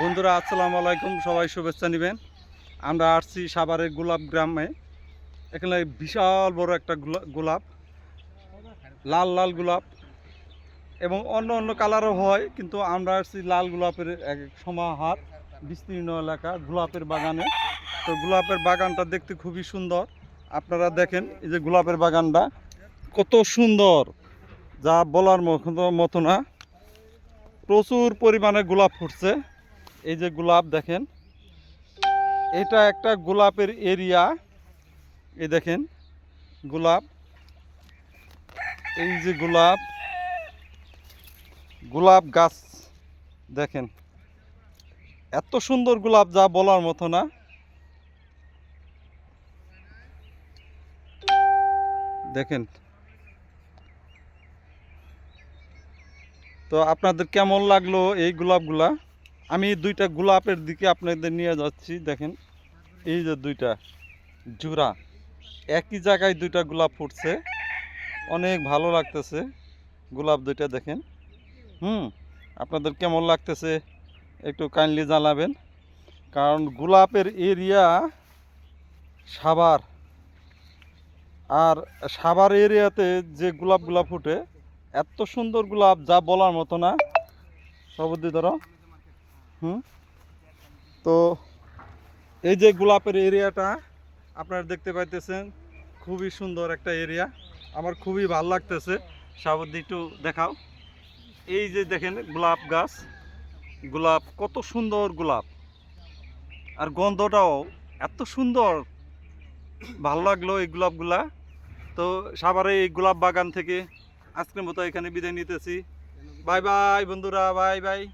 বন্ধুরা, আসসালামু আলাইকুম। সবাই শুভেচ্ছা নেবেন। আমরা আসছি সাভারের গোলাপ গ্রামে। এখানে বিশাল বড় একটা গোলা- গোলাপ, লাল লাল গোলাপ এবং অন্য অন্য কালারও হয়, কিন্তু আমরা আসছি লাল গোলাপের এক সমাহার, বিস্তীর্ণ এলাকা, গোলাপের বাগানে। তো গোলাপের বাগানটা দেখতে খুবই সুন্দর। আপনারা দেখেন এই যে গোলাপের বাগানটা, কত সুন্দর। যা বলার মতো না। প্রচুর পরিমাণে গোলাপ ফুটছে। এই যে গোলাপ দেখেন, এটা একটা গোলাপের এরিয়া। এই দেখেন, গোলাপ, এই যে গোলাপ গোলাপ গাছ দেখেন। এত সুন্দর গোলাপ যা বলার মতো না। দেখেন। তো আপনাদের কেমন লাগল এই গোলাপগুলা? আমি দুইটা গোলাপের দিকে আপনাদের নিয়ে যাচ্ছি, দেখেন। এই যে দুইটা জোড়া, একই জায়গায় দুইটা গোলাপ ফুটছে। অনেক ভালো লাগতেছে গোলাপ দুইটা, দেখেন। হুম, আপনাদের কেমন লাগতেছে একটু কাইন্ডলি জানাবেন। কারণ গোলাপের এরিয়া সাভার, আর সাভার এরিয়াতে যে গোলাপগুলা ফুটে, এত সুন্দর গোলাপ যা বলার মতো না। সবুদ্দি ধরো। হুম? তো এই যে গোলাপের এরিয়াটা, আপনারা দেখতে পাইতেছেন, খুবই সুন্দর একটা এরিয়া। আমার খুবই ভালো লাগতেছে। সাবুদ্দি একটু দেখাও। এই যে দেখেন গোলাপ গাছ। গোলাপ, কত সুন্দর গোলাপ। আর গন্ধটাও এত সুন্দর। ভালো লাগল এই গোলাপগুলা। তো সাভারে এই গোলাপ বাগান থেকে আজকের মতো এখানে বিদায় নিতেছি। বাই বাই বন্ধুরা, বাই বাই।